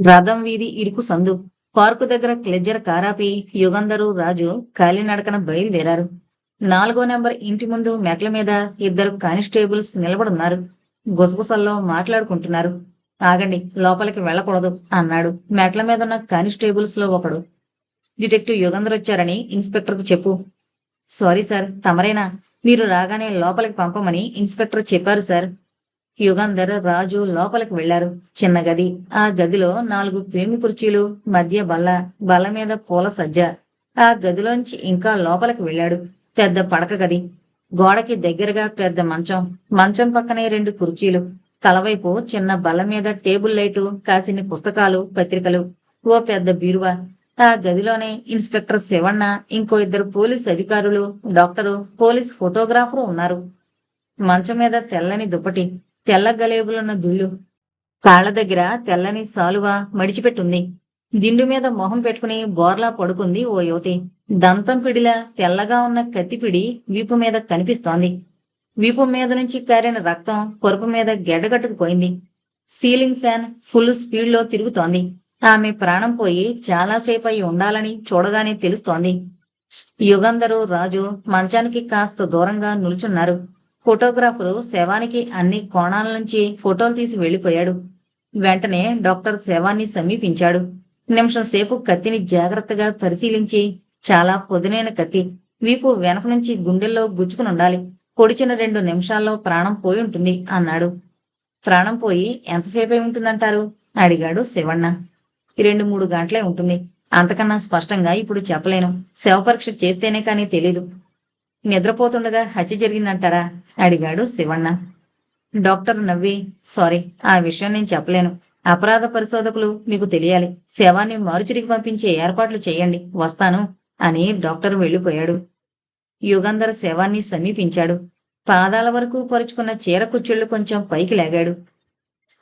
రథం వీధి ఇరుకు సందు. పార్కు దగ్గర క్లెజ్జర్ కారాపి యుగంధరు రాజు కాలినడకన బయలుదేరారు. నాలుగో నెంబర్ ఇంటి ముందు మెట్ల మీద ఇద్దరు కానిస్టేబుల్స్ నిలబడున్నారు. గుసగుసల్లో మాట్లాడుకుంటున్నారు. ఆగండి లోపలికి వెళ్ళకూడదు అన్నాడు. మెట్ల మీద ఉన్న కానిస్టేబుల్స్లో ఒకడు. డిటెక్టివ్ యుగంధర్ వచ్చారని ఇన్స్పెక్టర్కు చెప్పు. సారీ సార్ తమరేనా? మీరు రాగానే లోపలికి పంపమని ఇన్స్పెక్టర్ చెప్పారు సార్. యుగంధర్ రాజు లోపలికి వెళ్ళారు చిన్న గది. ఆ గదిలో నాలుగు ప్రేమి కుర్చీలు మధ్య బల్ల బల్ల మీద పూల సజ్జ. ఆ గదిలోంచి ఇంకా లోపలికి వెళ్ళాడు. పెద్ద పడక గది. గోడకి దగ్గరగా పెద్ద మంచం. మంచం పక్కనే రెండు కుర్చీలు. తలవైపు చిన్న బల్ల మీద టేబుల్ లైటు కాసిన్ని పుస్తకాలు పత్రికలు. ఓ పెద్ద బీరువా. ఆ గదిలోనే ఇన్స్పెక్టర్ శివಣ್ణ ఇంకో ఇద్దరు పోలీస్ అధికారులు డాక్టరు పోలీస్ ఫోటోగ్రాఫరు ఉన్నారు. మంచం మీద తెల్లని దుప్పటి. తెల్ల గలేబులున్న దుళ్ళు. కాళ్ళ దగ్గర తెల్లని సాలువా మడిచిపెట్టుంది. దిండు మీద మొహం పెట్టుకుని బోర్లా పడుకుంది ఓ యువతి. దంతం పిడిలా తెల్లగా ఉన్న కత్తిపిడి వీపు మీద కనిపిస్తోంది. వీపు మీద నుంచి కారిన రక్తం కొరపు మీద గెడ్డగట్టుకుపోయింది సీలింగ్ ఫ్యాన్ ఫుల్ స్పీడ్లో తిరుగుతోంది. ఆమె ప్రాణం పోయి చాలాసేపు అయి ఉండాలని చూడగానే తెలుస్తోంది. యుగంధరు రాజు మంచానికి కాస్త దూరంగా నిల్చున్నారు. ఫోటోగ్రాఫరు శవానికి అన్ని కోణాల నుంచి ఫోటోలు తీసి వెళ్ళిపోయాడు వెంటనే డాక్టర్ శవాన్ని సమీపించాడు. నిమిషం సేపు కత్తిని జాగ్రత్తగా పరిశీలించి చాలా పొదునైన కత్తి వీపు వెనక నుంచి గుండెల్లో గుచ్చుకునుండాలి పొడిచిన రెండు నిమిషాల్లో ప్రాణం పోయి ఉంటుంది అన్నాడు. ప్రాణం పోయి ఎంతసేపై ఉంటుందంటారు? అడిగాడు శివಣ್ణ రెండు మూడు గంటలే ఉంటుంది. అంతకన్నా స్పష్టంగా ఇప్పుడు చెప్పలేను. శవపరీక్ష చేస్తేనే కానీ తెలీదు. నిద్రపోతుండగా హత్య జరిగిందంటారా? అడిగాడు శివಣ್ణ డాక్టర్ నవ్వి సారీ ఆ విషయం నేను చెప్పలేను. అపరాధ పరిశోధకులు మీకు తెలియాలి. శవాన్ని మారుచురికి పంపించే ఏర్పాట్లు చేయండి. వస్తాను అని డాక్టర్ వెళ్ళిపోయాడు. యుగంధర్ శవాన్ని సమీపించాడు. పాదాల వరకు పరుచుకున్న చీర కుచ్చుళ్ళు కొంచెం పైకి లేగాడు.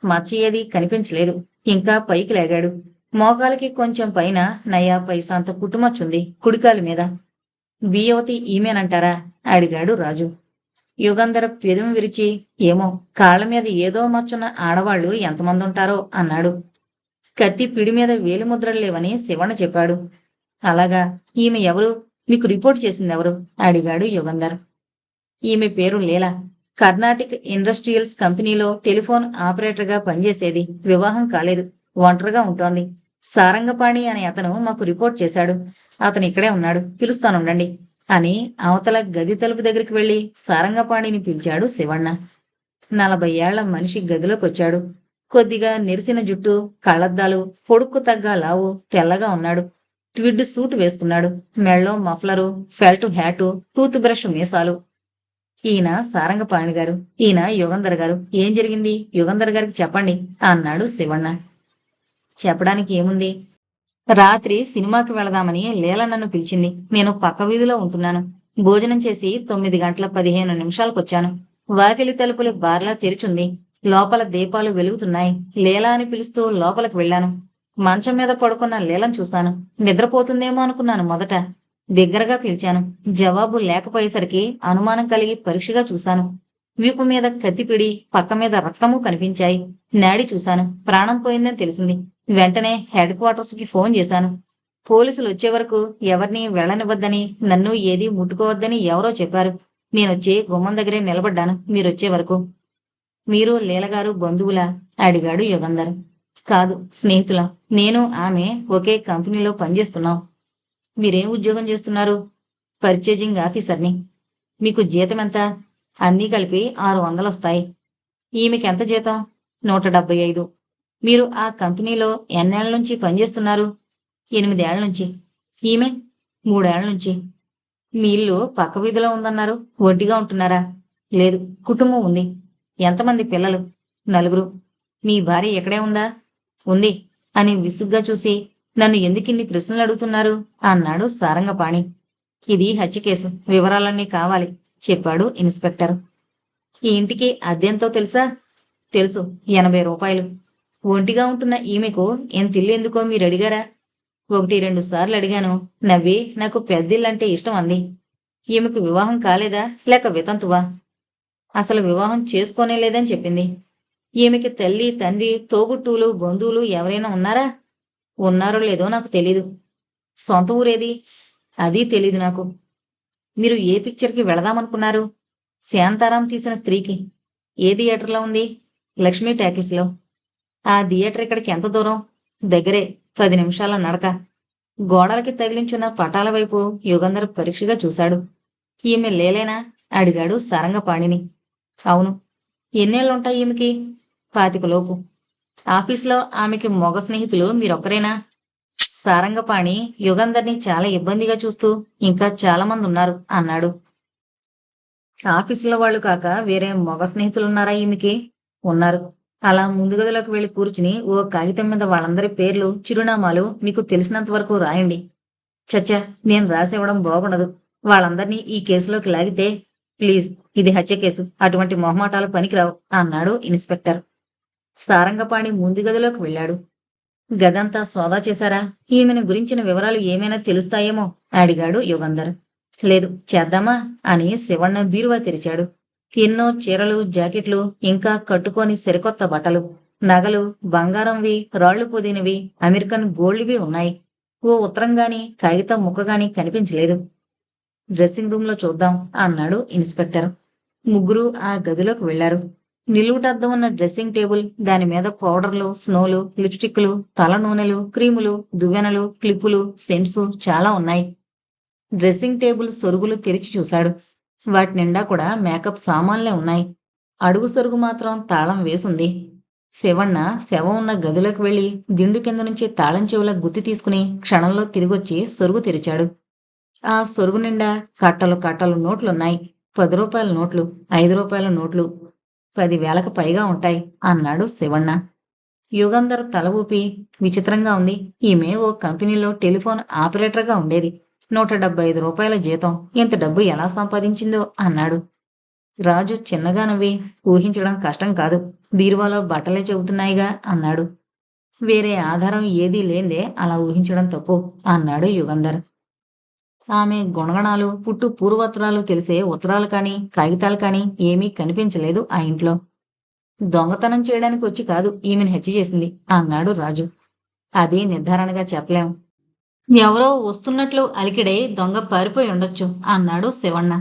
మచ్చ ఏది కనిపించలేదు. ఇంకా పైకి లేగాడు. మోకాలకి కొంచెం పైన నయా పైసాంత పుట్టుమచ్చుంది కుడికాలి మీద. బియోతి ఈమెనంటారా అడిగాడు రాజు. యుగంధర పెదవి విరిచి ఏమో కాళ్ళ మీద ఏదో మచ్చున్న ఆడవాళ్ళు ఎంతమంది ఉంటారో అన్నాడు. కత్తి పిడి మీద వేలిముద్రలు లేవని శివణ చెప్పాడు. అలాగా ఈమె ఎవరు? మీకు రిపోర్ట్ చేసింది ఎవరు? అడిగాడు యుగంధర్. ఈమె పేరు లీలా. కర్ణాటిక్ ఇండస్ట్రియల్స్ కంపెనీలో టెలిఫోన్ ఆపరేటర్గా పనిచేసేది. వివాహం కాలేదు. ఒంటరిగా ఉంటోంది. సారంగపాణి అనే అతను మాకు రిపోర్ట్ చేశాడు. అతను ఇక్కడే ఉన్నాడు పిలుస్తానుండండి అని అవతల గది తలుపు దగ్గరికి వెళ్ళి సారంగపాణిని పిలిచాడు శివಣ್ణ నలభై ఏళ్ళ మనిషి గదిలోకి వచ్చాడు కొద్దిగా నెరిసిన జుట్టు కళ్ళద్దాలు పొడుక్కు తగ్గ లావు తెల్లగా ఉన్నాడు. ట్విడ్ సూట్ వేసుకున్నాడు. మెళ్ళో muffler felt hat tooth brush మీసాలు. ఈయన సారంగపాణి గారు ఈయన యుగంధర్ గారు. ఏం జరిగింది? యుగంధర్ గారికి చెప్పండి అన్నాడు శివಣ್ణ చెప్పడానికి ఏముంది? రాత్రి సినిమాకి వెళదామని లీల నన్ను పిలిచింది. నేను పక్క వీధిలో ఉంటున్నాను. భోజనం చేసి తొమ్మిది గంటల పదిహేను నిమిషాలకొచ్చాను. వాకిలి తలుపులు బార్లా తెరిచుంది. లోపల దీపాలు వెలుగుతున్నాయి. లీలా అని పిలుస్తూ లోపలికి వెళ్ళాను. మంచం మీద పడుకున్న లీలను చూశాను. నిద్రపోతుందేమో అనుకున్నాను మొదట. బిగ్గరగా పిలిచాను. జవాబు లేకపోయేసరికి అనుమానం కలిగి పరీక్షగా చూశాను. వీపు మీద కత్తిపిడి పక్క మీద రక్తము కనిపించాయి. నాడి చూశాను. ప్రాణం పోయిందని తెలిసింది. వెంటనే హెడ్ క్వార్టర్స్కి ఫోన్ చేశాను. పోలీసులు వచ్చే వరకు ఎవరిని వెళ్ళనివ్వద్దని నన్ను ఏది ముట్టుకోవద్దని ఎవరో చెప్పారు. నేనొచ్చి గుమ్మం దగ్గరే నిలబడ్డాను మీరొచ్చే వరకు. మీరు లీలగారు బంధువులా? అడిగాడు యుగంధర్. కాదు స్నేహితుల. నేను ఆమె ఒకే కంపెనీలో పనిచేస్తున్నాం. మీరేం ఉద్యోగం చేస్తున్నారు? పర్చేజింగ్ ఆఫీసర్ని. మీకు జీతం ఎంత? అన్నీ కలిపి ఆరు వందలు వస్తాయి ఈమెకి ఎంత జీతం? నూట డెబ్బై ఐదు. మీరు ఆ కంపెనీలో ఎన్నేళ్ళ నుంచి పనిచేస్తున్నారు? ఎనిమిదేళ్ళ నుంచి. ఈమె మూడేళ్ళ నుంచి. మీ ఇల్లు పక్క వీధిలో ఉందన్నారు. వడ్డీగా ఉంటున్నారా? లేదు కుటుంబం ఉంది. ఎంతమంది పిల్లలు? నలుగురు. మీ భార్య ఎక్కడే ఉందా? ఉంది అని విసుగ్గా చూసి నన్ను ఎందుకిన్ని ప్రశ్నలు అడుగుతున్నారు? అన్నాడు సారంగపాణి. ఇది హత్య కేసు. వివరాలన్నీ కావాలి చెప్పాడు ఇన్స్పెక్టర్. ఈ ఇంటికి అద్దెంతో తెలుసా? తెలుసు. ఎనభై రూపాయలు. ఒంటిగా ఉంటున్న ఈమెకు ఎంత ఇల్లు ఎందుకో మీరు అడిగారా? ఒకటి రెండు సార్లు అడిగాను. నవ్వి నాకు పెద్దిల్లంటే ఇష్టం అంది. ఈమెకు వివాహం కాలేదా? లేక వితంతువా? అసలు వివాహం చేసుకోనే లేదని చెప్పింది. ఈమెకి తల్లి తండ్రి తోబుట్టువులు బంధువులు ఎవరైనా ఉన్నారా? ఉన్నారో లేదో నాకు తెలీదు. సొంత ఊరేది? అది తెలీదు నాకు. మీరు ఏ పిక్చర్కి వెళదామనుకున్నారు? శాంతారాం తీసిన స్త్రీకి. ఏ థియేటర్లో ఉంది? లక్ష్మీ టాకీస్లో. ఆ థియేటర్ ఇక్కడికి ఎంత దూరం? దగ్గరే. పది నిమిషాల నడక గోడలకి తగిలించున్న పటాల వైపు యుగంధర్ పరీక్షగా చూశాడు. ఈమె లేలేనా? అడిగాడు సారంగపాణిని. అవును. ఎన్నేళ్ళుంటాయి ఈమెకి? పాతికలోపు. ఆఫీస్లో ఆమెకి మొగ స్నేహితులు మీరొక్కరేనా? సారంగపాణి యుగంధర్ని చాలా ఇబ్బందిగా చూస్తూ ఇంకా చాలా మంది ఉన్నారు అన్నాడు. ఆఫీసులో వాళ్ళు కాక వేరే మగ స్నేహితులున్నారా ఈమెకి? ఉన్నారు. అలా ముందు గదిలోకి వెళ్ళి కూర్చుని ఓ కాగితం మీద వాళ్ళందరి పేర్లు చిరునామాలు మీకు తెలిసినంత వరకు రాయండి. చచ్చా నేను రాసివ్వడం బాగుండదు. వాళ్ళందరినీ ఈ కేసులోకి లాగితే ప్లీజ్ ఇది హత్య కేసు. అటువంటి మొహమాటాలు పనికిరావు అన్నాడు ఇన్స్పెక్టర్. సారంగపాణి ముందు గదిలోకి వెళ్ళాడు. గదంతా సోదా చేశారా? ఈమెను గురించిన వివరాలు ఏమైనా తెలుస్తాయేమో అడిగాడు యుగంధర్. లేదు చేద్దామా? అని శివణ్ణ బీరువా తెరిచాడు. ఎన్నో చీరలు జాకెట్లు ఇంకా కట్టుకోని సరికొత్త బట్టలు. నగలు బంగారంవి రాళ్ళు పొదినవి అమెరికన్ గోల్డ్వి ఉన్నాయి. ఓ ఉత్తరంగాని కాగితం ముక్కగాని కనిపించలేదు. డ్రెస్సింగ్ రూమ్లో చూద్దాం అన్నాడు ఇన్స్పెక్టర్. ముగ్గురు ఆ గదిలోకి వెళ్ళారు నిలువుటద్దం ఉన్న డ్రెస్సింగ్ టేబుల్ దాని మీద పౌడర్లు స్నోలు లిప్స్టిక్లు తల నూనెలు క్రీములు దువ్వెనలు క్లిప్పులు సెంట్స్ చాలా ఉన్నాయి. డ్రెస్సింగ్ టేబుల్ సొరుగులు తెరిచి చూశాడు. వాటి నిండా కూడా మేకప్ సామాన్లే ఉన్నాయి. అడుగు సొరుగు మాత్రం తాళం వేసుంది. శివಣ್ణ శవం ఉన్న గదిలోకి వెళ్ళి దిండు కింద నుంచి తాళం చెవుల గుత్తి తీసుకుని క్షణంలో తిరిగొచ్చి సొరుగు తెరిచాడు. ఆ సొరుగు నిండా కట్టలు కట్టలు నోట్లున్నాయి. పది రూపాయల నోట్లు ఐదు రూపాయల నోట్లు పదివేలకు పైగా ఉంటాయి అన్నాడు శివಣ್ణ యుగంధర్ తల ఊపి విచిత్రంగా ఉంది. ఈమె ఓ కంపెనీలో టెలిఫోన్ ఆపరేటర్గా ఉండేది. నూట డెబ్బై ఐదు రూపాయల జీతం. ఇంత డబ్బు ఎలా సంపాదించిందో అన్నాడు. రాజు చిన్నగా నవ్వి ఊహించడం కష్టం కాదు. బీరువాలో బట్టలే చెబుతున్నాయిగా అన్నాడు. వేరే ఆధారం ఏదీ లేందే అలా ఊహించడం తప్పు అన్నాడు యుగంధర్. ఆమె గుణగణాలు పుట్టు పూర్వోత్తరాలు తెలిసే ఉత్తరాలు కానీ కాగితాలు కానీ ఏమీ కనిపించలేదు ఆ ఇంట్లో. దొంగతనం చేయడానికి వచ్చి కాదు ఈమెను హత్య చేసింది అన్నాడు రాజు. అది నిర్ధారణగా చెప్పలేం. ఎవరో వస్తున్నట్లు అలికిడై దొంగ పారిపోయి ఉండొచ్చు అన్నాడు శివಣ್ణ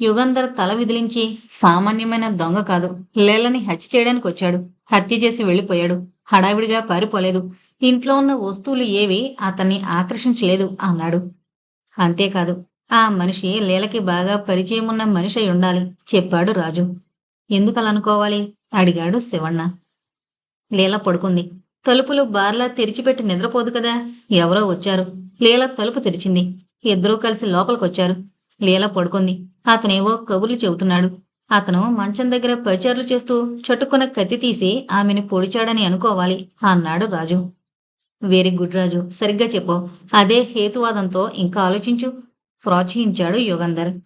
యుగంధర్ తల విదిలించి సామాన్యమైన దొంగ కాదు లేలని హత్య చేయడానికి వచ్చాడు. హత్య చేసి వెళ్ళిపోయాడు. హడావిడిగా పారిపోలేదు. ఇంట్లో ఉన్న వస్తువులు ఏవి అతన్ని ఆకర్షించలేదు అన్నాడు. అంతేకాదు ఆ మనిషి లీలకి బాగా పరిచయం ఉన్న మనిషి అయి ఉండాలి చెప్పాడు రాజు. ఎందుకలా అనుకోవాలి? అడిగాడు శివಣ್ణ లీల పడుకుంది. తలుపులు బార్లా తెరిచిపెట్టి నిద్రపోదు కదా. ఎవరో వచ్చారు. లీల తలుపు తెరిచింది. ఇద్దరూ కలిసి లోపలికొచ్చారు. లీల పడుకుంది. అతనేవో కబుర్లు చెబుతున్నాడు. అతను మంచం దగ్గర పచారులు చేస్తూ చట్టుకున్న కత్తి తీసి ఆమెను పొడిచాడని అనుకోవాలి అన్నాడు రాజు. వెరీ గుడ్ రాజు సరిగ్గా చెప్పు. అదే హేతువాదంతో ఇంకా ఆలోచించు. ప్రోత్సహించాడు యుగంధర్.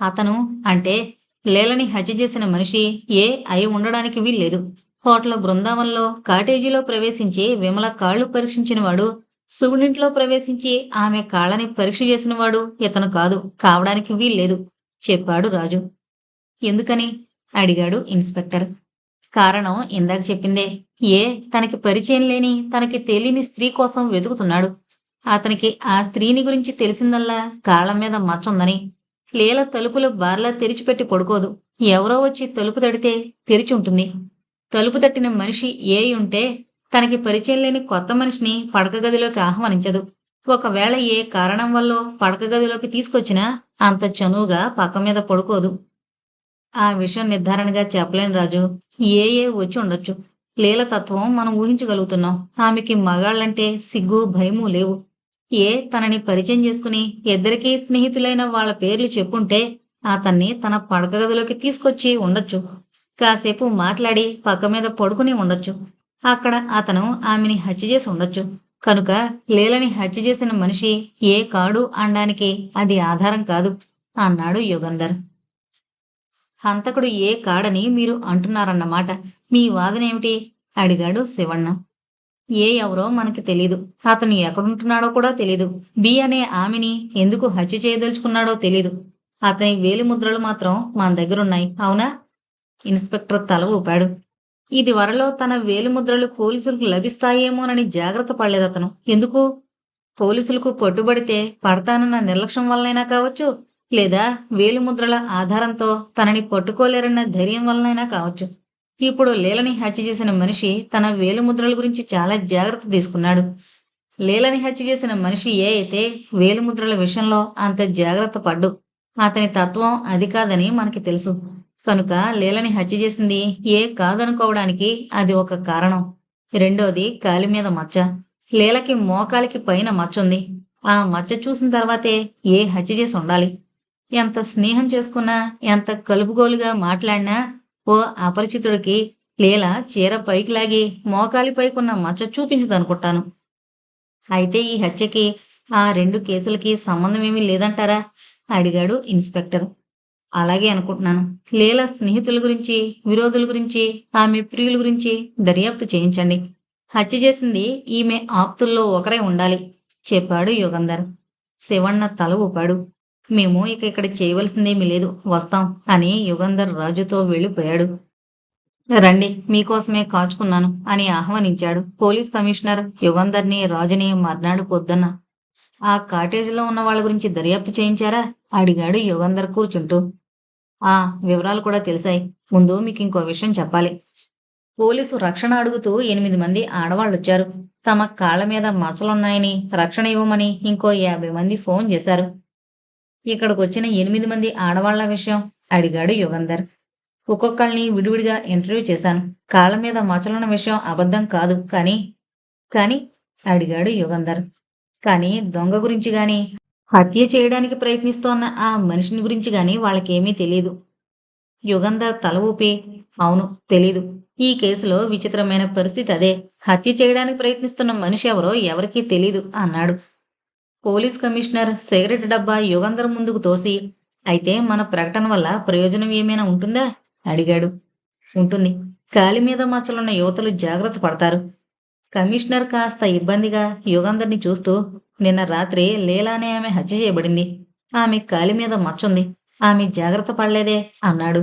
అతను అంటే లీలని హత్య చేసిన మనిషి ఏ అయి ఉండడానికి వీల్లేదు. హోటల్ బృందావనంలో కాటేజీలో ప్రవేశించి విమల కాళ్ళు పరీక్షించినవాడు సుగుడింట్లో ప్రవేశించి ఆమె కాళ్ళని పరీక్ష చేసినవాడు ఇతను కాదు. కావడానికి వీల్లేదు చెప్పాడు రాజు. ఎందుకని? అడిగాడు ఇన్స్పెక్టర్. కారణం ఇందాక చెప్పిందే. ఏ తనకి పరిచయం లేని తనకి తెలియని స్త్రీ కోసం వెతుకుతున్నాడు. అతనికి ఆ స్త్రీని గురించి తెలిసిందల్లా కాళ్ళ మీద మచ్చుందని. లీల తలుపులు బార్లా తెరిచిపెట్టి పడుకోదు. ఎవరో వచ్చి తలుపు తడితే తెరిచి ఉంటుంది తలుపు తట్టిన మనిషి ఏ ఉంటే తనకి పరిచయం లేని కొత్త మనిషిని పడక గదిలోకి ఆహ్వానించదు. ఒకవేళ ఏ కారణం వల్ల పడక గదిలోకి తీసుకొచ్చినా అంత చనువుగా పక్క మీద పడుకోదు. ఆ విషయం నిర్ధారణగా చెప్పలేను రాజు. ఏ ఏ వచ్చి ఉండొచ్చు. లీల తత్వం మనం ఊహించగలుగుతున్నాం. ఆమెకి మగాళ్ళంటే సిగ్గు భయము లేవు. ఏ తనని పరిచయం చేసుకుని ఇద్దరికీ స్నేహితులైన వాళ్ళ పేర్లు చెప్పుంటే అతన్ని తన పడక గదిలోకి తీసుకొచ్చి ఉండొచ్చు. కాసేపు మాట్లాడి పక్క మీద పడుకుని ఉండొచ్చు. అక్కడ అతను ఆమెని హత్య చేసి ఉండొచ్చు. కనుక లీలని హత్య చేసిన మనిషి ఏ కాడు అనడానికి అది ఆధారం కాదు అన్నాడు యుగంధర్. హంతకుడు ఏ కాడని మీరు అంటున్నారన్నమాట. మీ వాదనేమిటి అడిగాడు శివಣ್ణ ఏ ఎవరో మనకి తెలీదు. అతను ఎక్కడుంటున్నాడో కూడా తెలీదు. బి అనే ఆమెని ఎందుకు హత్య చేయదలుచుకున్నాడో తెలీదు. అతని వేలి ముద్రలు మాత్రం మన దగ్గరున్నాయి. అవునా? ఇన్స్పెక్టర్ తల ఊపాడు. ఇది వరలో తన వేలిముద్రలు పోలీసులకు లభిస్తాయేమోనని జాగ్రత్త పడలేదు అతను ఎందుకు? పోలీసులకు పట్టుబడితే పడతానన్న నిర్లక్ష్యం వల్లనైనా కావచ్చు లేదా వేలిముద్రల ఆధారంతో తనని పట్టుకోలేరన్న ధైర్యం వల్లనైనా కావచ్చు. ఇప్పుడు లీలని హత్య చేసిన మనిషి తన వేలిముద్రల గురించి చాలా జాగ్రత్త తీసుకున్నాడు. లీలని హత్య చేసిన మనిషి ఏ అయితే వేలిముద్రల విషయంలో అంత జాగ్రత్త పడ్డు అతని తత్వం అది కాదని మనకి తెలుసు. కనుక లీలని హత్య చేసింది ఏ కాదనుకోవడానికి అది ఒక కారణం. రెండోది కాలి మీద మచ్చ. లీలకి మోకాలికి పైన మచ్చ ఉంది. ఆ మచ్చ చూసిన తర్వాతే ఏ హత్య చేసి ఉండాలి? ఎంత స్నేహం చేసుకున్నా ఎంత కలుపుగోలుగా మాట్లాడినా ఓ అపరిచితుడికి లీల చీర పైకి లాగి మోకాలిపైకున్న మచ్చ చూపించదనుకుంటాను. అయితే ఈ హత్యకి ఆ రెండు కేసులకి సంబంధమేమీ లేదంటారా? అడిగాడు ఇన్స్పెక్టర్. అలాగే అనుకుంటున్నాను. లీల స్నేహితుల గురించి విరోధుల గురించి ఆమె ప్రియుల గురించి దర్యాప్తు చేయించండి. హత్య చేసింది ఈమె ఆప్తుల్లో ఒకరే ఉండాలి చెప్పాడు యుగంధర్. శివಣ್ణ తల ఊపాడు. మేము ఇక ఇక్కడ చేయవలసిందేమీ లేదు వస్తాం అని యుగంధర్ రాజుతో వెళ్ళిపోయాడు. రండి మీకోసమే కాచుకున్నాను అని ఆహ్వానించాడు పోలీస్ కమిషనర్ యుగంధర్ని రాజుని మర్నాడు పొద్దున్న. ఆ కాటేజీలో ఉన్న వాళ్ళ గురించి దర్యాప్తు చేయించారా? అడిగాడు యుగంధర్ కూర్చుంటూ. ఆ వివరాలు కూడా తెలిసాయి. ముందు మీకు ఇంకో విషయం చెప్పాలి. పోలీసు రక్షణ అడుగుతూ ఎనిమిది మంది ఆడవాళ్ళు వచ్చారు తమ కాళ్ళ మీద మచ్చలున్నాయని రక్షణ ఇవ్వమని ఇంకో యాభై మంది ఫోన్ చేశారు. ఇక్కడికి వచ్చిన ఎనిమిది మంది ఆడవాళ్ళ విషయం అడిగాడు యుగంధర్. ఒక్కొక్కళ్ళని విడివిడిగా ఇంటర్వ్యూ చేశాను. కాళ్ళ మీద మచ్చలున్న విషయం అబద్ధం కాదు కానీ కానీ అడిగాడు యుగంధర్. కానీ దొంగ గురించి కానీ హత్య చేయడానికి ప్రయత్నిస్తోన్న ఆ మనిషిని గురించి కానీ వాళ్ళకేమీ తెలియదు యుగంధర్ తల ఊపి అవును తెలీదు. ఈ కేసులో విచిత్రమైన పరిస్థితి అదే. హత్య చేయడానికి ప్రయత్నిస్తున్న మనిషి ఎవరో ఎవరికీ తెలీదు అన్నాడు. పోలీస్ కమిషనర్ సిగరెట్ డబ్బా యుగంధర్ ముందుకు తోసి అయితే మన ప్రకటన వల్ల ప్రయోజనం ఏమైనా ఉంటుందా? అడిగాడు. ఉంటుంది. కాలి మీద మచ్చలున్న యువతలు జాగ్రత్త పడతారు. కమిషనర్ కాస్త ఇబ్బందిగా యుగంధర్ని చూస్తూ నిన్న రాత్రి లీలానే ఆమె హత్య చేయబడింది. ఆమె కాలి మీద మచ్చుంది. ఆమె జాగ్రత్త పడలేదే అన్నాడు.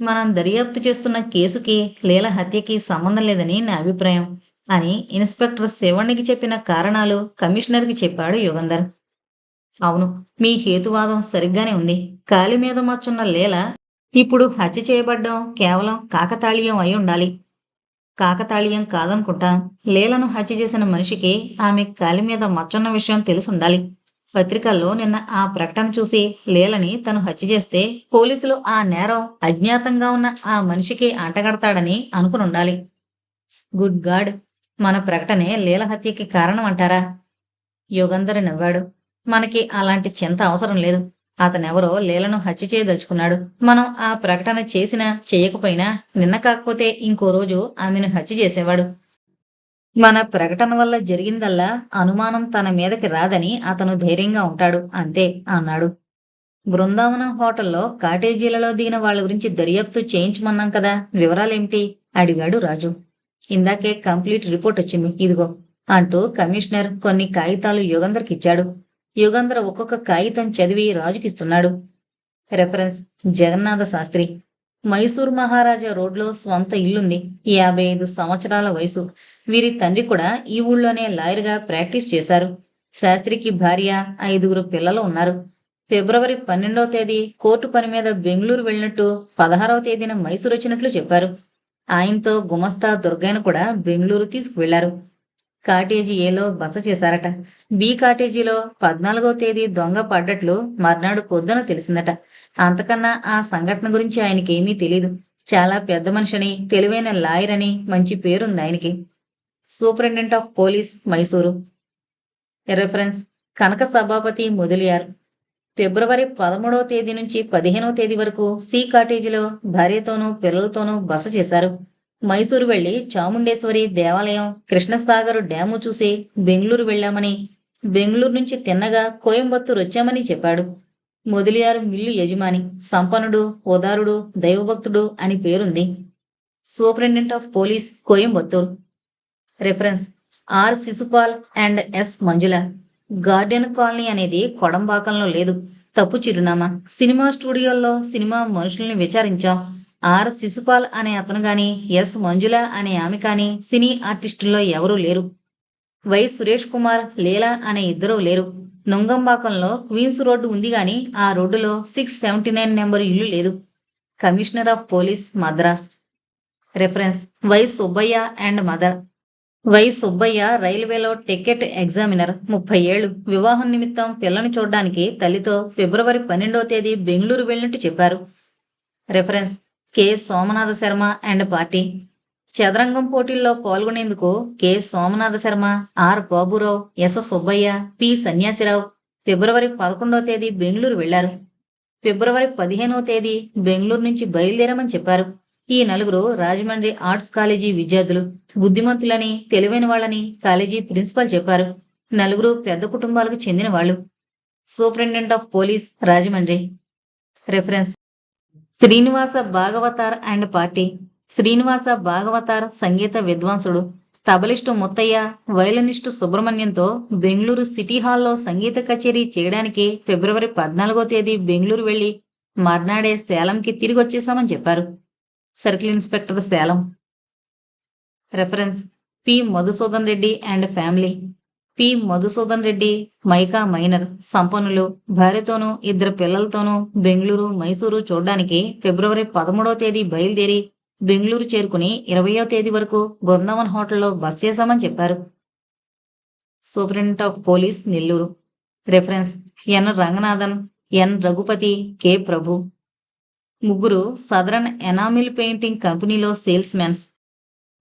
మనం దర్యాప్తు చేస్తున్న కేసుకి లీల హత్యకి సంబంధం లేదని నా అభిప్రాయం అని ఇన్స్పెక్టర్ శివణ్ణికి చెప్పిన కారణాలు కమిషనర్కి చెప్పాడు యుగంధర్. అవును మీ హేతువాదం సరిగ్గానే ఉంది. కాలి మీద మచ్చున్న లీల ఇప్పుడు హత్య చేయబడ్డం కేవలం కాకతాళీయం అయి ఉండాలి. కాకతాళీయం కాదనుకుంటాను లీలను హత్య చేసిన మనిషికి ఆమె కాలి మీద మచ్చున్న విషయం తెలుసుండాలి. పత్రికల్లో నిన్న ఆ ప్రకటన చూసి లీలని తను హత్య చేస్తే పోలీసులు ఆ నేరం అజ్ఞాతంగా ఉన్న ఆ మనిషికి అంటగడతాడని అనుకునుండాలి. Good God! మన ప్రకటనే లీల హత్యకి కారణం అంటారా? యుగంధర్ నవ్వాడు. మనకి అలాంటి చింత అవసరం లేదు. అతనెవరో లీలను హత్య చేయదలుచుకున్నాడు. మనం ఆ ప్రకటన చేసినా చేయకపోయినా నిన్న కాకపోతే ఇంకో రోజు ఆమెను హత్య చేసేవాడు. మన ప్రకటన వల్ల జరిగిందల్లా అనుమానం తన మీదకి రాదని అతను ధైర్యంగా ఉంటాడు అంతే అన్నాడు. బృందావనం హోటల్లో కాటేజీలలో దిగిన వాళ్ళ గురించి దర్యాప్తు చేయించమన్నాం కదా వివరాలేమిటి? అడిగాడు రాజు. ఇందాకే కంప్లీట్ రిపోర్ట్ వచ్చింది ఇదిగో అంటూ కమిషనర్ కొన్ని కాగితాలు యుగంధర్కి ఇచ్చాడు యుగంధర ఒక్కొక్క కాగితం చదివి రాజుకిస్తున్నాడు. రెఫరెన్స్ జగన్నాథ శాస్త్రి. మైసూర్ మహారాజా రోడ్లో స్వంత ఇల్లుంది. యాభై ఐదు సంవత్సరాల వయసు. వీరి తండ్రి కూడా ఈ ఊళ్ళోనే లాయర్గా ప్రాక్టీస్ చేశారు. శాస్త్రికి భార్య ఐదుగురు పిల్లలు ఉన్నారు. ఫిబ్రవరి పన్నెండవ తేదీ కోర్టు పని మీద బెంగళూరు వెళ్ళినట్టు పదహారవ తేదీన మైసూరు వచ్చినట్లు చెప్పారు. ఆయనతో గుమస్తా దుర్గాను కూడా బెంగళూరు తీసుకువెళ్ళారు. కాటేజీ ఏలో బస చేశారట. బి కాటేజీలో పద్నాలుగో తేదీ దొంగ పడ్డట్లు మర్నాడు పొద్దున తెలిసిందట. అంతకన్నా ఆ సంఘటన గురించి ఆయనకేమీ తెలీదు. చాలా పెద్ద మనిషిని తెలివైన లాయర్ అని మంచి పేరుంది ఆయనకి. Superintendent of police Mysore. Reference Kanaka Sabhapati Mudaliar. ఫిబ్రవరి పదమూడవ తేదీ నుంచి పదిహేనవ తేదీ వరకు సి కాటేజీలో భార్యతోనూ పిల్లలతోనూ బస చేశారు. మైసూరు వెళ్ళి చాముండేశ్వరి దేవాలయం కృష్ణసాగర్ డ్యాము చూసి బెంగళూరు వెళ్ళామని బెంగళూరు నుంచి తిన్నగా కోయంబత్తూరు వచ్చామని చెప్పాడు. మొదలియారు మిల్లు యజమాని సంపన్నుడు ఉదారుడు దైవభక్తుడు అని పేరుంది. Superintendent of police Coimbatore. Reference R Shishupal and S Manjula. Garden colony అనేది కొడంబాకంలో లేదు. తప్పు చిరునామా. సినిమా స్టూడియోల్లో సినిమా మనుషుల్ని విచారించాం. ఆర్ శిశుపాల్ అనే అతను గాని ఎస్ మంజుల అనే ఆమె కానీ సినీ ఆర్టిస్టుల్లో ఎవరూ లేరు. వై సురేష్ కుమార్ లీలా అనే ఇద్దరూ లేరు. నుంగంబాకంలో క్వీన్స్ రోడ్డు ఉంది గాని ఆ రోడ్డులో సిక్స్ సెవెంటీ నైన్ నెంబర్ ఇల్లు లేదు. Commissioner of police Madras. Reference Y Subbaiah and mother. Y Subbaiah రైల్వేలో టికెట్ ఎగ్జామినర్ ముప్పై ఏళ్ళు వివాహం నిమిత్తం పిల్లని చూడడానికి తల్లితో ఫిబ్రవరి పన్నెండవ తేదీ బెంగళూరు వెళ్ళినట్టు చెప్పారు. Reference K. Somanatha Sharma and party. చదరంగం పోటీల్లో పాల్గొనేందుకు K. Somanatha Sharma R. Baburao S. Subbaiah P. Sanyasirao ఫిబ్రవరి పదకొండవ తేదీ బెంగళూరు వెళ్ళారు. ఫిబ్రవరి పదిహేనవ తేదీ బెంగళూరు నుంచి బయలుదేరామని చెప్పారు. ఈ నలుగురు రాజమండ్రి ఆర్ట్స్ కాలేజీ విద్యార్థులు బుద్ధిమంతులని తెలివైన వాళ్ళని కాలేజీ ప్రిన్సిపల్ చెప్పారు. నలుగురు పెద్ద కుటుంబాలకు చెందిన వాళ్ళు. Superintendent of police Rajahmundry. Reference. Srinivasa Bhagavatar and party. Srinivasa Bhagavatar సంగీత విద్వాంసుడు తబలిస్టు ముత్తయ్య వయలనిస్టు సుబ్రహ్మణ్యంతో బెంగళూరు సిటీ హాల్లో సంగీత కచేరీ చేయడానికి ఫిబ్రవరి పద్నాలుగో తేదీ బెంగళూరు వెళ్ళి మర్నాడే సేలంకి తిరిగి వచ్చేశామని చెప్పారు. Circle inspector Salem. Reference P. Madhusudan Reddy and family. P Madhusudan Reddy mica miner సంపన్నులు భార్యతోనూ ఇద్దరు పిల్లలతోనూ బెంగళూరు మైసూరు చూడ్డానికి ఫిబ్రవరి పదమూడవ తేదీ బయలుదేరి బెంగళూరు చేరుకుని ఇరవయో తేదీ వరకు బృందావన్ హోటల్లో బస్ చేశామని చెప్పారు. Superintendent of police Nellore. Reference N Ranganathan N Raghupathi K Prabhu. ముగ్గురు సదరన్ ఎనామిల్ పెయింటింగ్ కంపెనీలో సేల్స్ మెన్స్.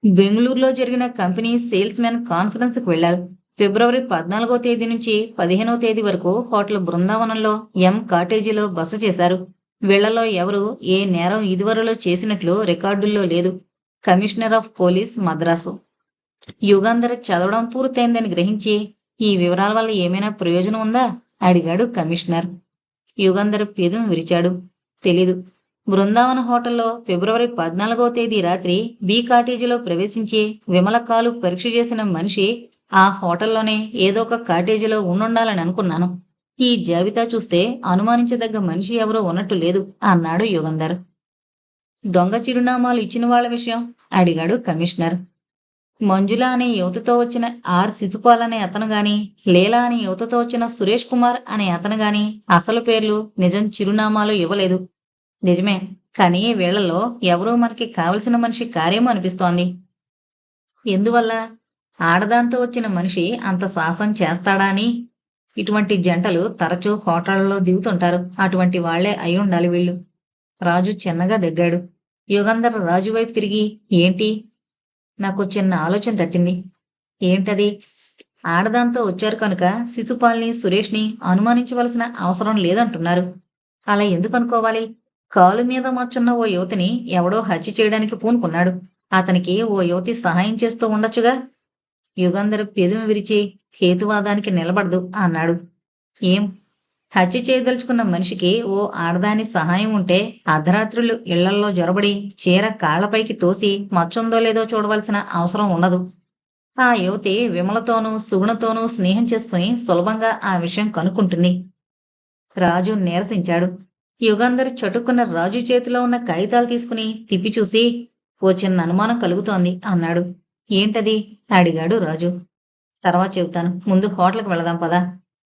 బెంగళూరులో జరిగిన కంపెనీ సేల్స్ మెన్ కాన్ఫరెన్స్కు వెళ్ళారు ఫిబ్రవరి పద్నాలుగో తేదీ నుంచి పదిహేనో తేదీ వరకు హోటల్ బృందావనంలో ఎం కాటేజీలో బస చేశారు. వీళ్ళలో ఎవరు ఏ నేరం ఇదివరలో చేసినట్లు రికార్డుల్లో లేదు. Commissioner of police Madras. Yugandhar చదవడం పూర్తయిందని గ్రహించి ఈ వివరాల వల్ల ఏమైనా ప్రయోజనం ఉందా? అడిగాడు కమిషనర్. యుగంధర్ పేదం విరిచాడు. తెలీదు. బృందావన హోటల్లో ఫిబ్రవరి పద్నాలుగో తేదీ రాత్రి బీ కాటేజీలో ప్రవేశించి విమల కాలు పరీక్ష చేసిన మనిషి ఆ హోటల్లోనే ఏదో ఒక కాటేజీలో ఉండుండాలని అనుకున్నాను. ఈ జాబితా చూస్తే అనుమానించదగ్గ మనిషి ఎవరో ఉన్నట్టు లేదు అన్నాడు యుగంధర్. దొంగ చిరునామాలు ఇచ్చిన వాళ్ళ విషయం అడిగాడు కమిషనర్. మంజుల అనే యువతతో వచ్చిన ఆర్ శిశుపాల్ అనే అతను గాని లీలా అనే యువతతో వచ్చిన సురేష్ కుమార్ అనే అతను గాని అసలు పేర్లు నిజం చిరునామాలు ఇవ్వలేదు. నిజమే కానీ వీళ్ళలో ఎవరో మనకి కావలసిన మనిషి కార్యం అనిపిస్తోంది. ఎందువల్ల? ఆడదాంతో వచ్చిన మనిషి అంత సాహసం చేస్తాడా అని ఇటువంటి జంటలు తరచూ హోటళ్ళలో దిగుతుంటారు. అటువంటి వాళ్ళే అయి ఉండాలి వీళ్ళు. రాజు చిన్నగా దగ్గాడు. యుగంధర్ రాజు వైపు తిరిగి ఏంటి? నాకు చిన్న ఆలోచన తట్టింది. ఏంటది? ఆడదాంతో వచ్చారు కనుక శిశుపాల్ని సురేష్ని అనుమానించవలసిన అవసరం లేదంటున్నారు. అలా ఎందుకు అనుకోవాలి? కాలు మీద మచ్చున్న ఓ యువతిని ఎవడో హత్య చేయడానికి పూనుకున్నాడు. అతనికి ఓ యువతి సహాయం చేస్తూ ఉండొచ్చుగా. యుగంధర్ పెదవి విరిచి హేతువాదానికి నిలబడదు అన్నాడు. ఏం? హత్య చేయదలుచుకున్న మనిషికి ఓ ఆడదాని సహాయం ఉంటే అర్ధరాత్రులు ఇళ్ళల్లో జొరబడి చీర కాళ్ళపైకి తోసి మచ్చుందో లేదో చూడవలసిన అవసరం ఉండదు ఆ యువతి విమలతోనూ సుగుణతోనూ స్నేహం చేసుకుని సులభంగా ఆ విషయం కనుక్కుంటుంది. రాజు నీరసించాడు. యుగంధర్ చటుక్కున్న రాజు చేతిలో ఉన్న కాగితాలు తీసుకుని తిప్పి చూసి ఓ చిన్న అనుమానం కలుగుతోంది అన్నాడు. ఏంటది? అడిగాడు రాజు. తర్వాత చెబుతాను. ముందు హోటల్కి వెళదాం పదా.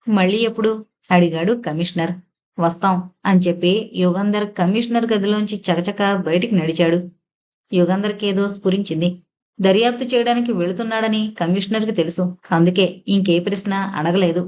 మళ్ళీ ఎప్పుడు? అడిగాడు కమిషనర్. వస్తాం అని చెప్పి యుగంధర్ కమిషనర్ గదిలోంచి చకచక బయటికి నడిచాడు. యుగంధర్కేదో స్ఫురించింది. దర్యాప్తు చేయడానికి వెళుతున్నాడని కమిషనర్కి తెలుసు. అందుకే ఇంకే ప్రశ్న అడగలేదు.